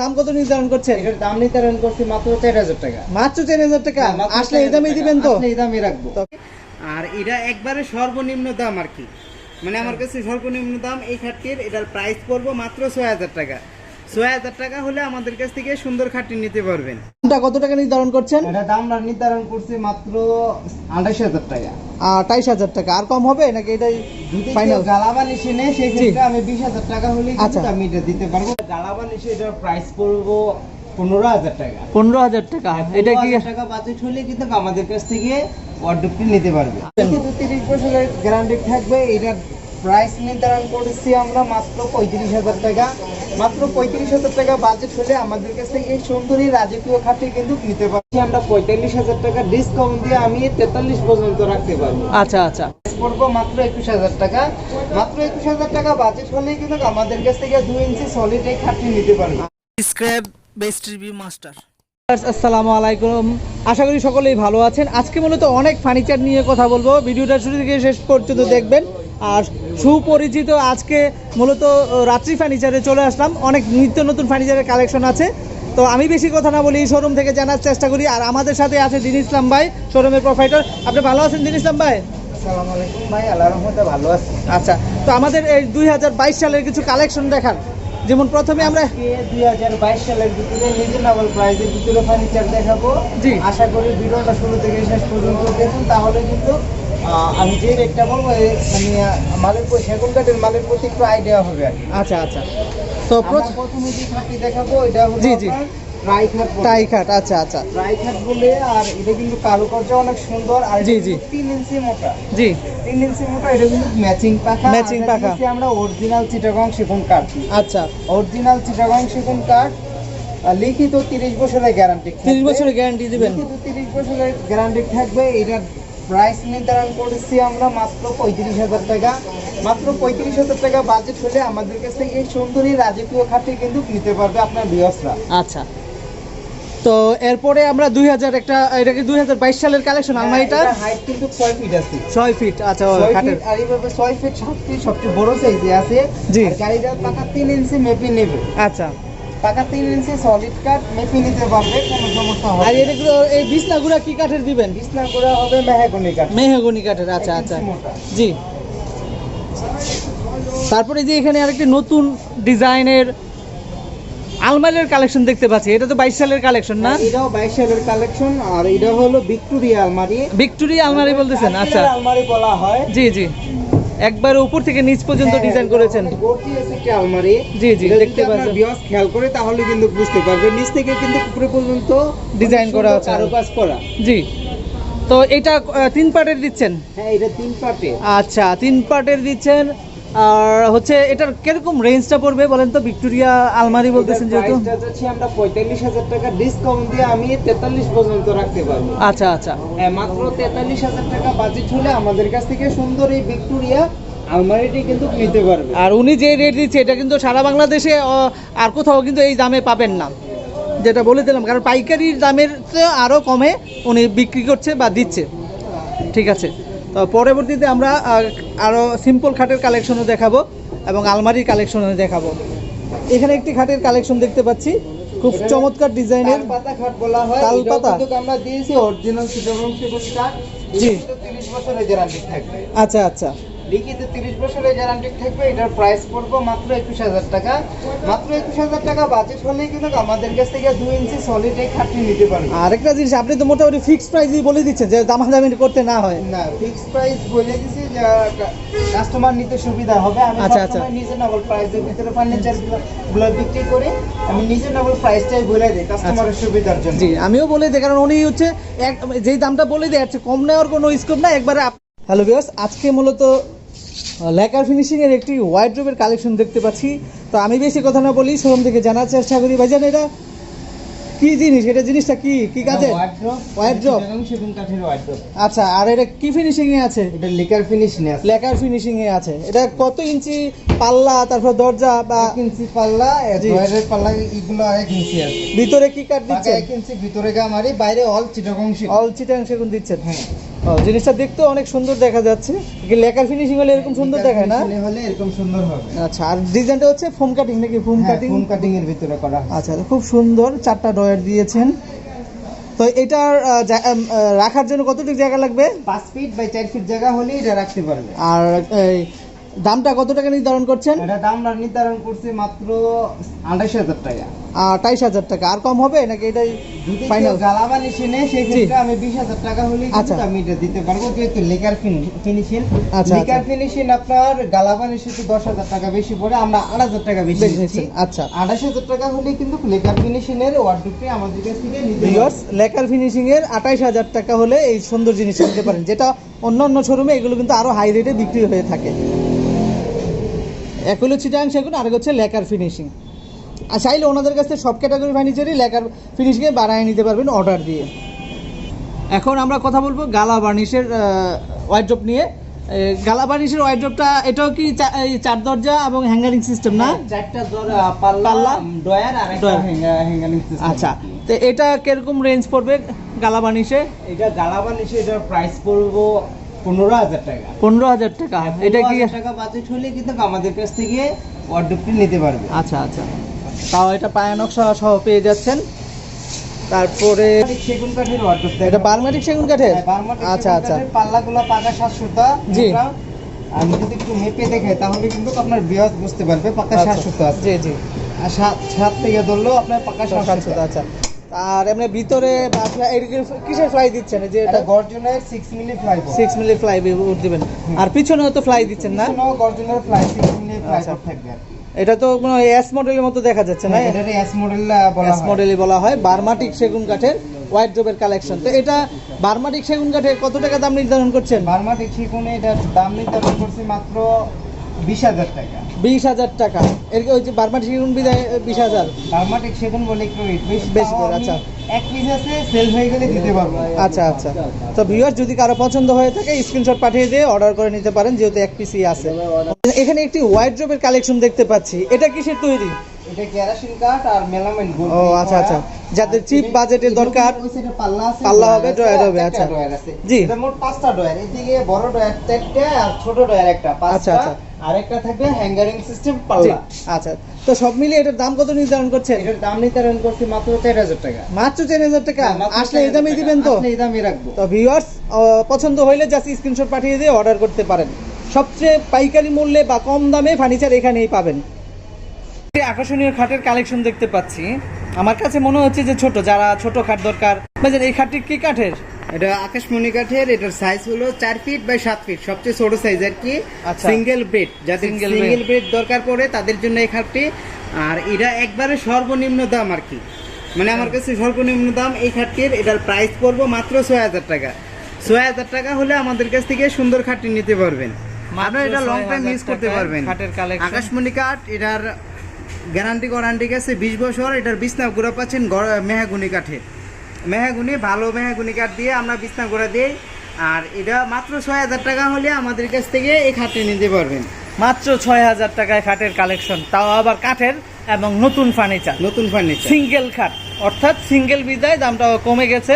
দাম কত নির্ধারণ করছেন? এটার দাম নির্ধারণ করছি মাত্র চার হাজার টাকা। মাত্র চার হাজার টাকা? হ্যাঁ, আসলে এই দামে দিবেন তো? আসলে এই দামই রাখব। আর এটা একবারে সর্বনিম্ন দাম আর কি। মানে আমার কাছে সর্বনিম্ন দাম এই খাটটির এটার প্রাইস পড়ব মাত্র ছয় হাজার টাকা। ছয় হাজার টাকা হলে আমাদের কাছ থেকে সুন্দর খাটটি নিতে পারবেন। দামটা কত টাকা নির্ধারণ করছেন? এটা দাম না নির্ধারণ করছি মাত্র আঠাশ হাজার টাকা। আঠাইশ হাজার টাকা। আর কম হবে নাকি এটাই ফাইনাল জ্বালাবান এসে নেয় সেই ক্ষেত্রে আমি বিশ হাজার টাকা হলে আচ্ছা। আমি এটা দিতে পারব। জ্বালাবান এসে এটার প্রাইস পড়ব পনেরো হাজার টাকা। পনেরো হাজার টাকা। এটা কি টাকা বাজেট হলে কিন্তু আমাদের কাছ থেকে ওয়ার্ডরোবটি নিতে পারবে। তিরিশ বছরের গ্যারান্টি থাকবে। এটার প্রাইস নির্ধারণ করেছি আমরা মাত্র পঁয়ত্রিশ হাজার টাকা। মাত্র পঁয়ত্রিশ হাজার টাকা বাজেট হলে আমাদের কাছ থেকে এই সুন্দরী রাজকীয় খাটে কিন্তু নিতে পারছি। আমরা পঁয়তাল্লিশ হাজার টাকা ডিসকাউন্ট দিয়ে আমি তেতাল্লিশ পর্যন্ত রাখতে পারব। আচ্ছা আচ্ছা। পড়ব মাত্র একুশ হাজার টাকা। মাত্র একুশ হাজার টাকা বাজেট হলেই কিন্তু আমাদের কাছ থেকে দুই ইঞ্চি সলিড এই খাটটি নিতে পারবে। স্ক্র্যাপ বেস্ট রিভিউ মাস্টার আসসালামু আলাইকুম। আশা করি সকলেই ভালো আছেন। আজকে মূলত অনেক ফার্নিচার নিয়ে কথা বলব। ভিডিওটা শুরু থেকে শেষ পর্যন্ত দেখবেন। আর সুপরিচিত আজকে মূলত রাত্রি ফার্নিচারে চলে আসলাম। অনেক নিত্য নতুন ফার্নিচারের কালেকশন আছে। তো আমি বেশি কথা না বলি শোরুম থেকে জানার চেষ্টা করি। আর আমাদের সাথে আছে দিন ইসলাম ভাই শোরুমের প্রোভাইডার আপনি ভালো আছেন দিন ইসলাম ভাই? ভালো আছি। আচ্ছা তো আমাদের এই দুই হাজার বাইশ সালের কিছু কালেকশন দেখান। যেমন প্রথমে আমরা দুই হাজার বাইশ সালের ভিতরে রিজনেবল প্রাইসের ভিতরে ফার্নিচার দেখাবো। জি। আশা করি ভিডিওটা শুরু থেকে শেষ পর্যন্ত দেখুন। তাহলে কিন্তু আমি যে রেটটা বলব মানে মালের সেগুন কাঠের মালের প্রতি একটু আইডিয়া হবে। আচ্ছা আচ্ছা। তো প্রথমে যে খাটটি দেখাবো এটা জি, জি। আচ্ছা আচ্ছা। বলে আর এটা কিন্তু কারুকার্য অনেক সুন্দর আর জি, এটা জি। কিন্তু ইঞ্চি মোটা। জি। ইঞ্চি মোটা এটা কিন্তু ম্যাচিং পাখা। এটা পাখা। আমরা অরিজিনাল চিটাগং সেগুন কাঠ। আচ্ছা। অরিজিনাল চিটাগং সেগুন কাঠ লিখিত তিরিশ বছরের গ্যারান্টি তিরিশ বছরের গ্যারান্টি দিবেন। লিখিত তিরিশ বছরের গ্যারান্টি থাকবে এটার প্রাইস নির্ধারণ করেছি আমরা মাত্র পঁয়ত্রিশ হাজার টাকা। মাত্র পঁয়ত্রিশ হাজার টাকা বাজেট হলে আমাদের কাছ থেকে এই সুন্দরী রাজকীয় খাটে কিন্তু নিতে পারবে আপনার বিয়সরা আচ্ছা। তো এরপরে আমরা দুই হাজার একটা এটা কি দুই হাজার বাইশ সালের কালেকশন আলমারিটা? হাইট কিন্তু ছয় ফিট আছে। ছয় ফিট আচ্ছা আর এইভাবে ছয় ফিট সাত ফিট সবচেয়ে বড় সাইজে আছে। জি। আর গাড়িটার পাকা তিন ইঞ্চি মেপে নেবে। আচ্ছা। পাকা তিন ইঞ্চি সলিড কাঠ মেপে নিতে পারবে কোনো সমস্যা হবে আর। এগুলো এই বিছনাগুলো কি কাঠের দিবেন? বিছনা করা হবে মেহাগনি কাঠ মেহগনি কাঠের আচ্ছা আচ্ছা। জি। তারপরে যে এখানে আরেকটি নতুন ডিজাইনের আলমারির কালেকশন দেখতে পাচ্ছি। এটা তো বাইশ সালের কালেকশন না? এটাও বাইশ সালের কালেকশন আর এটা হলো ভিক্টোরিয়া আলমারি। ভিক্টোরিয়া আলমারি বলতেছেন আচ্ছা। আলমারি বলা হয়। জি জি। একবার উপর থেকে নিচ পর্যন্ত হ্যাঁ, ডিজাইন করেছেন। একটা আলমারি জি, জি, দেখতে পাচ্ছেন। খেয়াল করে তাহলে কিন্তু বুঝতে পারবে নিচ থেকে কিন্তু উপরে পর্যন্ত ডিজাইন করা আছে। আরও কাজ করা। জি। তো এটা তিন পার্টের দিচ্ছেন? হ্যাঁ এটা তিন পার্টে আচ্ছা তিন পার্টের দিচ্ছেন। আর হচ্ছে এটার কীরকম রেঞ্জটা পড়বে বলেন তো? ভিক্টোরিয়া আলমারি বলতেছেন যেহেতু। আমরা পঁয়তাল্লিশ হাজার টাকা ডিসকাউন্ট দিয়ে আমি তেতাল্লিশ পর্যন্ত রাখতে পারব। আচ্ছা আচ্ছা। হ্যাঁ, মাত্র তেতাল্লিশ হাজার টাকা বাজেট হলে আমাদের কাছ থেকে সুন্দর এই ভিক্টোরিয়া আলমারিটি কিন্তু নিতে পারবে। আর উনি যে রেট দিচ্ছে এটা কিন্তু সারা বাংলাদেশে আর কোথাও কিন্তু এই দামে পাবেন না। যেটা বলে দিলাম কারণ পাইকারির দামের চেয়ে আরও কমে উনি বিক্রি করছে বা দিচ্ছে। ঠিক আছে। তো পরবর্তীতে আমরা আরও সিম্পল খাটের কালেকশনও দেখাবো এবং আলমারির কালেকশনও দেখাবো। এখানে একটি খাটের কালেকশন দেখতে পাচ্ছি। খুব চমৎকার ডিজাইনের তালপাতা খাট বলা হয়। তাল পাতা? আমরা দিয়েছি অরিজিনাল চিটাগং সেগুন কাঠ জি। 30 বছরের গ্যারান্টি থাকবে। আচ্ছা আচ্ছা। লিখিত 30 বছরের গ্যারান্টি থাকবে এটার প্রাইস পড়বে মাত্র 21000 টাকা। মাত্র 21000 টাকা বাজেট হলেই কিন্তু আমাদের কাছ থেকে 2 ইঞ্চি সলিড এই খাটটি নিতে পারবে। আরেকটা জিনিস আপনি তো মোটামুটি ফিক্সড প্রাইসই বলে দিচ্ছেন যে দামাদামি করতে না হয়। না ফিক্স প্রাইস বলে দিছি যে কাস্টমার নিতে সুবিধা হবে। আমি আচ্ছা, আচ্ছা। আচ্ছা। রিজনেবল প্রাইসের ভিতরে ফার্নিচারগুলো বিক্রি করে। আমি নিজে রিজনেবল প্রাইসটাই বলে দিই কাস্টমারের সুবিধার জন্য। জি আমিও বলে দিই কারণ উনি হচ্ছে এক যেই দামটা বলে দেয় কম নেওয়ার কোনো স্কোপ না একবারে হ্যালো বিয়াস আজকে মূলত লেকার ফিনিশিংয়ের একটি ওয়াইড্রোবের কালেকশন দেখতে পাচ্ছি। তো আমি বেশি কথা না বলি শোরুম থেকে জানার চেষ্টা করি। ভাইজান এটা কি জিনিস? এটা জিনিসটা কি? কি কাজে Wardrobe? সেগুন কাঠের ওয়ার্ড্রপ আচ্ছা আর এটা কি ফিনিশিং এ আছে? এটা লিকার ফিনিশ নেই লেকার ফিনিশিং এ আছে। এটা কত ইঞ্চি পাল্লা তারপর দরজা বা ইঞ্চি পাল্লা। ড্রয়ারের পাল্লা এগুলো এক ইঞ্চি আছে। ভিতরে কি কাট দিচ্ছে এক ইঞ্চি ভিতরে গামারি বাইরে অল চিটাগং অল চিটাং সেগুন দিচ্ছেন। হ্যাঁ। জিনিসটা দেখতে অনেক সুন্দর দেখা যাচ্ছে। লেকার ফিনিশিং হলে এরকম সুন্দর দেখায় না? হলে এরকম সুন্দর হবে। আচ্ছা আর ডিজাইনটা হচ্ছে ফোম কাটিং নাকি ফোম কাটিং ফোম কাটিং এর ভিতরে করা। আচ্ছা খুব সুন্দর চারটা ডয়ার দিয়েছেন। তো এটার রাখার জন্য কতটুকু জায়গা লাগবে? পাঁচ ফিট বাই চার ফিট জায়গা হলে এটা রাখতে পারবে। আর এই, দামটা কত টাকা নির্ধারণ করছেন? এটা দাম নির্ধারণ করছি মাত্র আঠাশ হাজার টাকা। আঠাইশ হাজার টাকা। আর কম হবে? নাকি এটাই ফাইনাল সেই ক্ষেত্রে আমি বিশ হাজার টাকা হলে আচ্ছা। আমি এটা দিতে পারব যেহেতু লেকার ফিনিশিং আচ্ছা, লেকার আচ্ছা। ফিনিশিং আপনার দশ হাজার টাকা বেশি পড়ে আমরা আট হাজার টাকা বেশি আচ্ছা। আঠাশ হাজার টাকা হলে কিন্তু লেকার ফিনিশিং এর ওয়ার্ডরোবটি আমাদের কাছ থেকে লেকার ফিনিশিং এর আঠাইশ হাজার টাকা হলে এই সুন্দর জিনিস নিতে পারেন যেটা অন্য অন্য শোরুমে এগুলো কিন্তু আরও হাই রেটে বিক্রি হয়ে থাকে। এক হলো চিটাং সেগুন আর হচ্ছে লেকার ফিনিশিং আর চাইলে ওনাদের কাছ সব ক্যাটাগরি ফার্নিচারই লেকার ফিনিশিংয়ে বানায় নিতে পারবেন অর্ডার দিয়ে। এখন আমরা কথা বলব গালা বার্নিশের ওয়াইড্রপ নিয়ে। গালা বার্নিশের ওয়াইড্রপটা এটাও কি চার দরজা এবং হ্যাঙ্গারিং সিস্টেম না? চারটা দর- পাল্লা ডয়ার আর। হ্যাঙ্গারিং আচ্ছা তো এটা কীরকম রেঞ্জ পড়বে গালা বার্নিশে এটা গালাবানি এটার প্রাইস পড়ব পনেরো হাজার টাকা। পনেরো হাজার টাকা। এটা কি টাকা বাজেট হলে কিন্তু আমাদের কাছ থেকে ওয়ার্ডরোবটি নিতে পারবে। আচ্ছা আচ্ছা। তাও এটা পায়ানক নকশা সহ পেয়ে যাচ্ছেন। তারপরে সেগুন কাঠের এটা বার্মাটিক সেগুন কাঠের? আচ্ছা আচ্ছা। পাল্লাগুলো পাকা জি। আমি যদি একটু মেপে দেখাই তাহলে কিন্তু আপনার বৃহৎ বুঝতে পারবে পাকা আচ্ছা। আছে। জি জি। আর সাত সাত থেকে ধরলেও আপনার পাকা আচ্ছা। আর এমনি ভিতরে কিসের ফ্লাই দিচ্ছেন? যে এটা গর্জনের six milli ply six milli ply দিবেন। আর পিছনেও তো ফ্লাই দিচ্ছেন না? গর্জনের ফ্লাই সিক্স মিলি ফ্লাই আচ্ছা। থাকবে। এটা তো কোনো এস মডেলের মতো দেখা যাচ্ছে না এটা এস মডেল বলা এস মডেলই বলা হয়। বার্মাটিক সেগুন কাঠের হোয়াইট জবের কালেকশন তো এটা বার্মাটিক সেগুন কাঠের কত টাকা দাম নির্ধারণ করছেন? বার্মাটিক সেগুনে এটা দাম নির্ধারণ করছি মাত্র বিশ হাজার টাকা। বিশ হাজার টাকা। এর ওই যে বার্মাটিক সেগুন বিদায় বিশ হাজার? বার্মাটিক সেগুন বলে একটু রেট বেশি করে, আচ্ছা। এক পিস আছে সেল হয়ে গেলে দিতে পারব। আচ্ছা আচ্ছা। তো ভিউয়ার যদি কারও পছন্দ হয়ে থাকে স্ক্রিনশট পাঠিয়ে দিয়ে অর্ডার করে নিতে পারেন যেহেতু এক পিসই আছে। এখানে একটি হোয়াইট ড্রপের কালেকশন দেখতে পাচ্ছি। এটা কিসের তৈরি? এটা কেরাসিন কাঠ আর মেলামাইন গোল্ড ও আচ্ছা আচ্ছা। যাদের চিপ বাজেটের দরকার পাল্লা হবে, ডয়ার ডয়ার হবে, আচ্ছা। জি। মোট পাঁচটা ডয়ার এদিকে বড় ডয়ার চারটে আর ছোট ডয়ার একটা আচ্ছা, আচ্ছা। আর একটা থাকবে হ্যাঙ্গারিং সিস্টেম পাল্লা। আচ্ছা তো সব মিলিয়ে এটার দাম কত নির্ধারণ করছেন? এটার দাম নির্ধারণ করছি মাত্র চার হাজার টাকা। মাত্র চার হাজার টাকা? হ্যাঁ, আসলে এই 4,000 দামে দিবেন তো? এই দামই রাখব। তো ভিউয়ার্স পছন্দ হইলে জাস্ট স্ক্রিনশট পাঠিয়ে দিয়ে অর্ডার করতে পারেন। সবচেয়ে পাইকারি মূল্যে বা কম দামে ফার্নিচার এখানেই পাবেন। আকর্ষণীয় খাটের কালেকশন দেখতে পাচ্ছি আমার কাছে মনে হচ্ছে যে ছোট যারা ছোট খাট দরকার। ভাইজান এই খাটটি কি কাঠের? এটা আকাশমণি কাঠের এটার সাইজ হলো চার ফিট বাই সাত ফিট সবচেয়ে ছোট সাইজ আর কি? আচ্ছা। সিঙ্গেল বেড যাদের সিঙ্গেল বেড দরকার পড়ে তাদের জন্য এই খাটটি। আর এটা একবারে সর্বনিম্ন দাম আর কি। মানে আমার কাছে সর্বনিম্ন দাম এই খাটটির এটার প্রাইস পড়ব মাত্র ছয় হাজার টাকা। ছয় হাজার টাকা হলে আমাদের কাছ থেকে সুন্দর খাটটি নিতে পারবেন। আপনারা এটা লং টাইম ইউজ করতে পারবেন। আকাশমণি কাঠ এটার গ্যারান্টি ওয়ারান্টি গেছে বিশ বছর এটার বিছনা গুঁড়া পাচ্ছেন মেহাগুনি কাঠের মেহাগুনি ভালো মেহাগুনি কাঠ দিয়ে আমরা বিছনা গুঁড়া দিই আর এটা মাত্র ছয় হাজার টাকা হলে আমাদের কাছ থেকে এই খাটটি নিতে পারবেন। মাত্র ছয় হাজার টাকায় খাটের কালেকশন তাও আবার কাঠের এবং নতুন ফার্নিচার নতুন ফার্নিচার সিঙ্গেল খাট অর্থাৎ সিঙ্গেল বিদায় দামটা কমে গেছে।